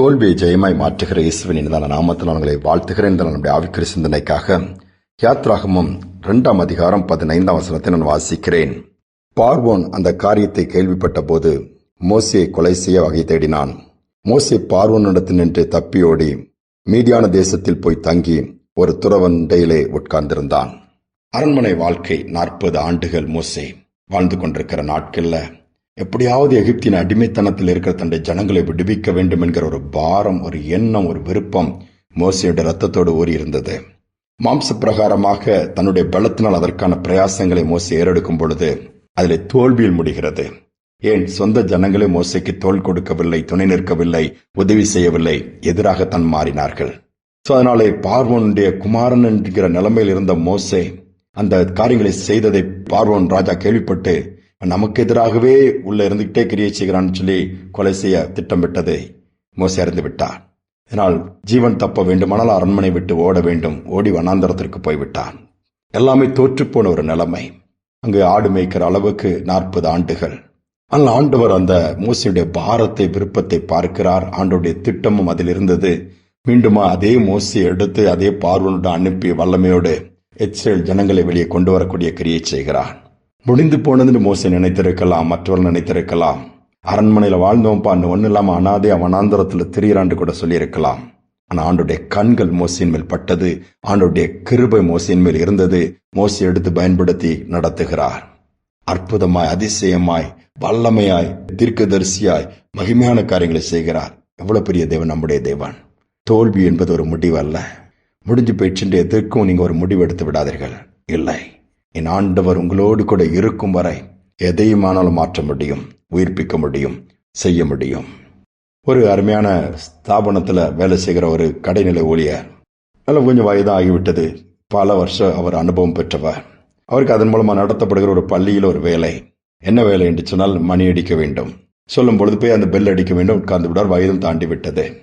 தோல்வியை ஜெயமாய் மாற்றுகிற இயேசுவின் இனிதான நாமத்தில் அவங்களை வாழ்த்துகிறேன் என்ற நம்முடைய ஆவிக்கிற சிந்தனைக்காக யாத்ராகமும் இரண்டாம் அதிகாரம் பதினைந்தாம் வசனத்தை நான் வாசிக்கிறேன். பார்வோன் அந்த காரியத்தை கேள்விப்பட்ட போது மோசியை கொலை செய்ய வகை தேடினான். மோசே பார்வோனிடத்தில் நின்று தப்பியோடி மீதியான தேசத்தில் போய் தங்கி ஒரு துறவண்டையிலே உட்கார்ந்திருந்தான். அரண்மனை வாழ்க்கை நாற்பது ஆண்டுகள் மோசே வாழ்ந்து கொண்டிருக்கிற நாட்கள்ல எப்படியாவது எகிப்தின் அடிமைத்தனத்தில் இருக்கிற தன்னுடைய ஜனங்களை விடுவிக்க வேண்டும் என்கிற ஒரு பாரம் ஒரு எண்ணம் ஒரு விருப்பம் மோசையுடைய ரத்தத்தோடு ஊறி இருந்தது. மாம்ச பிரகாரமாக தன்னுடைய பலத்தினால் அதற்கான பிரயாசங்களை மோசை ஏறெடுக்கும் பொழுது அதில் தோல்வியில் முடிகிறது. ஏன்? சொந்த ஜனங்களே மோசைக்கு தோல் கொடுக்கவில்லை துணை நிற்கவில்லை உதவி செய்யவில்லை எதிராக தன் மாறினார்கள். சோ அதனாலே பார்வோனுடைய குமாரன் என்கிற நிலைமையில் இருந்த மோசே அந்த காரியங்களை செய்ததை பார்வோன் ராஜா கேள்விப்பட்டு நமக்கு எதிராகவே உள்ள இருந்துகிட்டே கிரியை செய்கிறான்னு சொல்லி கொலை செய்ய திட்டமிட்டதை மோசி அறிந்து விட்டார் இதனால் ஜீவன் தப்ப வேண்டுமானால் அரண்மனை விட்டு ஓட வேண்டும். ஓடி வனாந்தரத்திற்கு போய்விட்டான். எல்லாமே தோற்றுப்போன ஒரு நிலைமை. அங்கு ஆடு மேய்க்கிற அளவுக்கு நாற்பது ஆண்டுகள். ஆனால் ஆண்டவர் அந்த மோசியுடைய பாரத்தை விருப்பத்தை பார்க்கிறார். ஆண்டோடைய திட்டமும் அதில் இருந்தது. மீண்டுமா அதே மோசியை எடுத்து அதே பார்வனுடன் அனுப்பி வல்லமையோடு எச்சல் ஜனங்களை வெளியே கொண்டு வரக்கூடிய கிரியை செய்கிறார் முடிந்து போனதுன்னு மோசை நினைத்திருக்கலாம் மற்றவர்கள் நினைத்திருக்கலாம். அரண்மனையில் வாழ்ந்தோம்ப்பா அந்த ஒன்னும் அனாதே அவனாந்தரத்துல திரியறாண்டு கூட சொல்லியிருக்கலாம். ஆனால் ஆண்டுடைய கண்கள் மோசையின் மேல் பட்டது ஆண்டுடைய கிருபை மோசையின் மேல் இருந்தது மோசி எடுத்து பயன்படுத்தி நடத்துகிறார். அற்புதமாய் அதிசயமாய் வல்லமையாய் தீர்க்கதரிசியாய் மகிமையான காரியங்களை செய்கிறார். எவ்வளவு பெரிய தேவன் நம்முடைய தேவன். தோல்வி என்பது ஒரு முடிவு அல்ல முடிஞ்சு போயிடுச்சுட்டு எதற்கும் நீங்கள் ஒரு முடிவு எடுத்து விடாதீர்கள். இல்லை. என் ஆண்டவர் உங்களோடு கூட இருக்கும் வரை எதையுமானாலும் மாற்ற முடியும் உயிர்ப்பிக்க முடியும் செய்ய முடியும். ஒரு அருமையான ஸ்தாபனத்தில் வேலை செய்கிற ஒரு கடைநிலை ஊழியர். நல்ல கொஞ்சம் வயதாக ஆகிவிட்டது. பல வருஷம் அவர் அனுபவம் பெற்றவர். அவருக்கு அதன் மூலமாக நடத்தப்படுகிற ஒரு பள்ளியில் ஒரு வேலை. என்ன வேலை என்று சொன்னால் மணி அடிக்க வேண்டும். சொல்லும் பொழுது போய் அந்த பெல் அடிக்க வேண்டும். உட்கார்ந்து விடார் வயதும் தாண்டி விட்டது.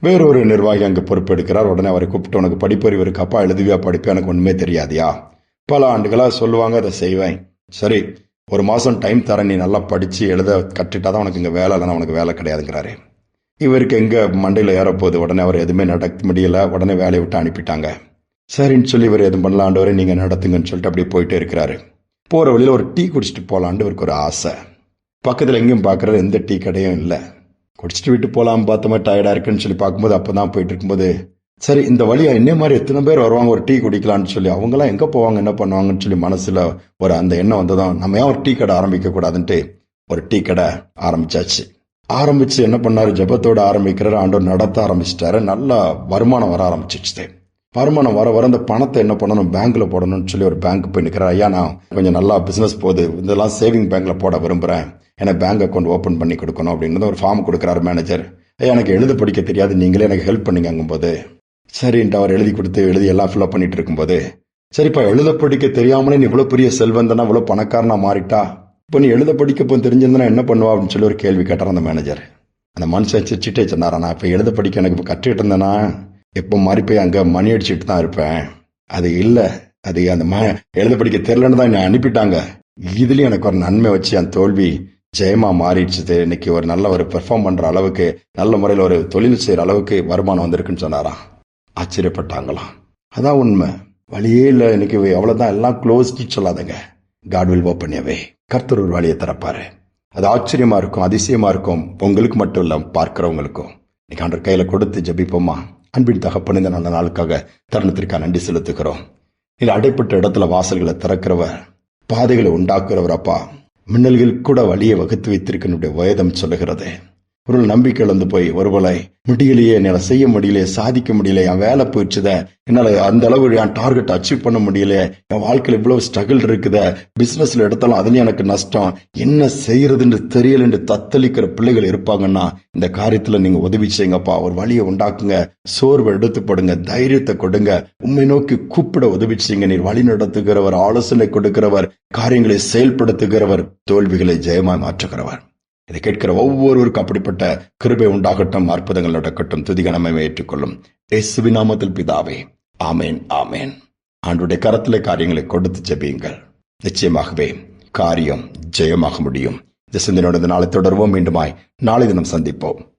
வேறொரு நிர்வாகி அங்கு பொறுப்பெடுக்கிறார். உடனே அவரை கூப்பிட்டு உனக்கு படிப்பறிவு இருக்கப்பா எழுதுவியா? படிப்பு எனக்கு ஒன்றுமே தெரியாதியா? பல ஆண்டுகளாக சொல்லுவாங்க அதை செய்வேன். சரி ஒரு மாதம் டைம் தரேன் நீ நல்லா படித்து எழுத கற்றுட்டாதான் உனக்கு இங்கே வேலை இல்லைன்னா உனக்கு வேலை கிடையாதுங்கிறாரு. இவருக்கு எங்கே மண்டையில் ஏறப்போகுது. உடனே அவர் எதுவுமே நடக்க முடியல. உடனே வேலையை விட்டு அனுப்பிட்டாங்க. சரின்னு சொல்லி இவர் எதுவும் பண்ணலாம் நீங்கள் நடத்துங்கன்னு சொல்லிட்டு அப்படியே போயிட்டே இருக்கிறாரு. போகிற வழியில் ஒரு டீ குடிச்சிட்டு போகலான்னு இவருக்கு ஒரு ஆசை. பக்கத்தில் எங்கேயும் பார்க்குறது எந்த டீ கடையும் இல்லை. குடிச்சிட்டு விட்டு போகலாம் பார்த்தோமா டயர்டாக இருக்குன்னு சொல்லி பார்க்கும்போது அப்போ தான் போயிட்டு இருக்கும்போது சரி இந்த வழியாக என்ன மாதிரி எத்தனை பேர் வருவாங்க ஒரு டீ குடிக்கலான்னு சொல்லி. அவங்கெல்லாம் எங்கே போவாங்க என்ன பண்ணுவாங்கன்னு சொல்லி மனசில் ஒரு அந்த எண்ணம் வந்ததும் நம்ம ஏன் ஒரு டீ கடை ஆரம்பிக்க கூடாதுன்ட்டு ஒரு டீ கடை ஆரம்பிச்சாச்சு. ஆரம்பிச்சு என்ன பண்ணார்? ஜபத்தோடு ஆரம்பிக்கிறார். ஆண்டவர் நடத்த ஆரம்பிச்சிட்டாரு. நல்லா வருமானம் வர ஆரம்பிச்சிச்சு வருமானம் வர வர அந்த பணத்தை என்ன பண்ணணும்? பேங்க்கில் போடணும்னு சொல்லி ஒரு பேங்க் போய் நிற்கிறார் ஐயா நான் கொஞ்சம் நல்லா பிஸ்னஸ் போகுது இதெல்லாம் சேவிங் பேங்க்கில் போட விரும்புகிறேன் எனக்கு பேங்க் அக்கௌண்ட் ஓப்பன் பண்ணி கொடுக்கணும் அப்படின்னு ஒரு ஃபார்ம் கொடுக்குறாரு மேனேஜர் ஐயா எனக்கு எழுத படிக்க தெரியாது. நீங்களே எனக்கு ஹெல்ப் பண்ணுங்கும்போது சரின்ட்டு அவர் எழுதி கொடுத்து எழுதி எல்லாம் ஃபில்அப் பண்ணிட்டு இருக்கும்போது சரிப்பா எழுத படிக்க தெரியாமலே நீ இவ்வளோ பெரிய செல்வந்தனா இவ்வளோ பணக்காரனா மாறிட்டா? இப்போ நீ எழுத படிக்க இப்போ தெரிஞ்சிருந்தனா என்ன பண்ணுவா அப்படின்னு சொல்லி ஒரு கேள்வி கேட்டார் அந்த மேனேஜர் அந்த மனுஷன் சிரிச்சிட்டே சொன்னாரா நான் இப்போ எழுத படிக்க எனக்கு இப்போ கற்றுக்கிட்டு இருந்தேன்னா எப்போ மாறி போய் அங்கே மணி அடிச்சுட்டு தான் இருப்பேன். அது இல்லை அது அந்த ம எழுத படிக்க தெரிலன்னு தான் என்னை அனுப்பிட்டாங்க. இதுலேயும் எனக்கு ஒரு நன்மை வச்சு என் தோல்வி ஜெயமா மாறிடுச்சு இன்னைக்கு ஒரு நல்ல ஒரு பெர்ஃபார்ம் பண்ணுற அளவுக்கு நல்ல முறையில் ஒரு தொழில் செய்கிற அளவுக்கு வருமானம் வந்திருக்குன்னு சொன்னாராம். ஆச்சரியப்பட்டாங்களாம். அதான் உண்மை. வழியே இல்லை இன்னைக்கு அவ்வளவுதான். எல்லாம் க்ளோஸ்டு சொல்லாதங்க. காட் வில் ஓப்பன் எவே கர்த்தர் ஒரு வழியை திறப்பாரு அது ஆச்சரியமா இருக்கும் அதிசயமா இருக்கும். உங்களுக்கு மட்டும் இல்ல பார்க்கிறவங்களுக்கும். இன்னைக்கு ஆண்டர் கையில கொடுத்து ஜபிப்போமா? அன்பின் தகப்பன் இந்த நல்ல நாளுக்காக தருணத்திற்காக நன்றி செலுத்துகிறோம். இது அடைப்பட்ட இடத்துல வாசல்களை திறக்கிறவர் பாதைகளை உண்டாக்குறவர் அப்பா. மின்னல்கள் கூட வழியை வகுத்து வைத்திருக்கனுடைய வயதம் சொல்லுகிறது. ஒரு நம்பிக்கை இழந்து போய் ஒருவலை முடியலையே என்னால செய்ய முடியலையே சாதிக்க முடியல என் வேலை போயிடுச்சுத என்னால அந்த அளவு என் டார்கெட் அச்சீவ் பண்ண முடியல என் வாழ்க்கையில இவ்வளவு ஸ்ட்ரகிள் இருக்குத பிசினஸ்ல எடுத்தாலும் அதுலயும் எனக்கு நஷ்டம் என்ன செய்யறதுன்னு தெரியல என்று தத்தளிக்கிற பிள்ளைகள் இருப்பாங்கன்னா இந்த காரியத்துல நீங்க உதவி செய்யுங்கப்பா ஒரு வழியை உண்டாக்குங்க சோர்வை எடுத்துப்படுங்க தைரியத்தை கொடுங்க உண்மை நோக்கி கூப்பிட உதவி செய்யுங்க நீர் வழி நடத்துகிறவர் ஆலோசனை கொடுக்கிறவர் காரியங்களை செயல்படுத்துகிறவர் தோல்விகளை ஜெயமாய் மாற்றுகிறவர். இதை கேட்கிற ஒவ்வொருவருக்கும் அப்படிப்பட்ட கிருபை உண்டாகட்டும் அற்புதங்கள் நடக்கட்டும் துதிகணமை ஏற்றுக்கொள்ளும் இயேசுவி நாமத்தில் பிதாவே. ஆமேன் ஆமேன். ஆண்டுடைய கரத்திலே காரியங்களை கொடுத்து ஜெபியுங்கள். நிச்சயமாகவே காரியம் ஜெயமாக முடியும். இந்த சிந்தனையோட நாளை தொடர்வோம். மீண்டுமாய் நாளை தினம் சந்திப்போம்.